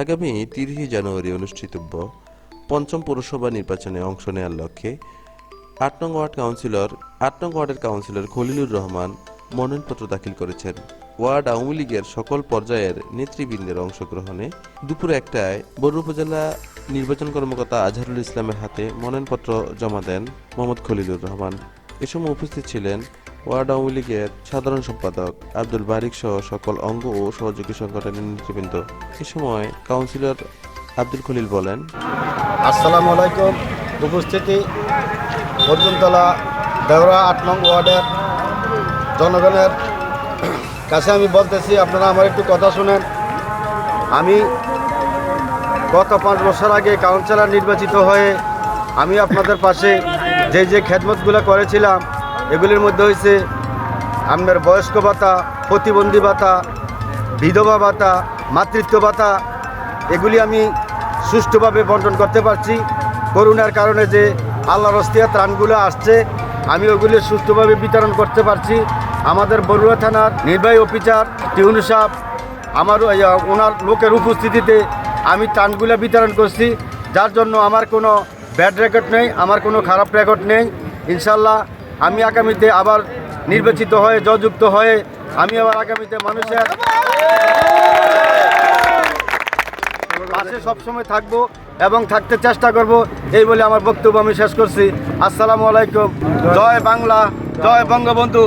আগামী তিরিশে জানুয়ারি অনুষ্ঠিতব্য পঞ্চম পৌরসভা নির্বাচনে অংশ নেওয়ার লক্ষ্যে আট নং ওয়ার্ড কাউন্সিলর, আট নং ওয়ার্ডের কাউন্সিলর খলিলুর রহমান মনোনয়নপত্র দাখিল করেছেন। ওয়ার্ড আওয়ামী লীগের সকল পর্যায়ের নেতৃবৃন্দের অংশগ্রহণে দুপুর একটায় বড় উপজেলা নির্বাচন কর্মকর্তা আজহারুল ইসলামের হাতে মনোনয়নপত্র জমা দেন মোহাম্মদ খলিলুর রহমান। এ সময় উপস্থিত ছিলেন ওয়ার্ড আওয়ামী লীগের সাধারণ সম্পাদক আব্দুল বারিক সহ সকল অঙ্গ ও সহযোগী সংগঠনের নেতৃবৃন্দ। এ সময় কাউন্সিলর আব্দুল খলিল বলেন, আসসালামু আলাইকুম। উপস্থিতি অর্জুনতলা দেওরা আট নং ওয়ার্ডের জনগণের কাছে আমি বলতেছি, আপনারা আমার একটু কথা শুনেন। আমি গত পাঁচ বছর আগে কাউন্সিলর নির্বাচিত হয়ে আমি আপনাদের পাশে যে যে খেদমতগুলো করেছিলাম এগুলির মধ্যে হয়েছে আপনার বয়স্ক ভাতা, প্রতিবন্ধী ভাতা, বিধবা ভাতা, মাতৃত্ব ভাতা। এগুলি আমি সুষ্ঠুভাবে বন্টন করতে পারছি। করোনার কারণে যে আল্লাহ রস্তিয়া ত্রাণগুলো আসছে, আমি ওগুলি সুষ্ঠুভাবে বিতরণ করতে পারছি। আমাদের বড়ুয়া থানার নির্বাহী অফিসার টিউনু সাহেব, আমার ওনার লোকের উপস্থিতিতে আমি ত্রাণগুলো বিতরণ করছি। যার জন্য আমার কোনো ব্যাড রেকর্ড নেই, আমার কোনো খারাপ রেকর্ড নেই। ইনশাল্লাহ আমি আগামীতে আবার নির্বাচিত হয়ে জযুক্ত হয়ে আমি আবার আগামীতে মানুষের পাশে সবসময় থাকব এবং থাকতে চেষ্টা করব, এই বলে আমার বক্তব্য আমি শেষ করছি। আসসালামু আলাইকুম। জয় বাংলা, জয় বঙ্গবন্ধু।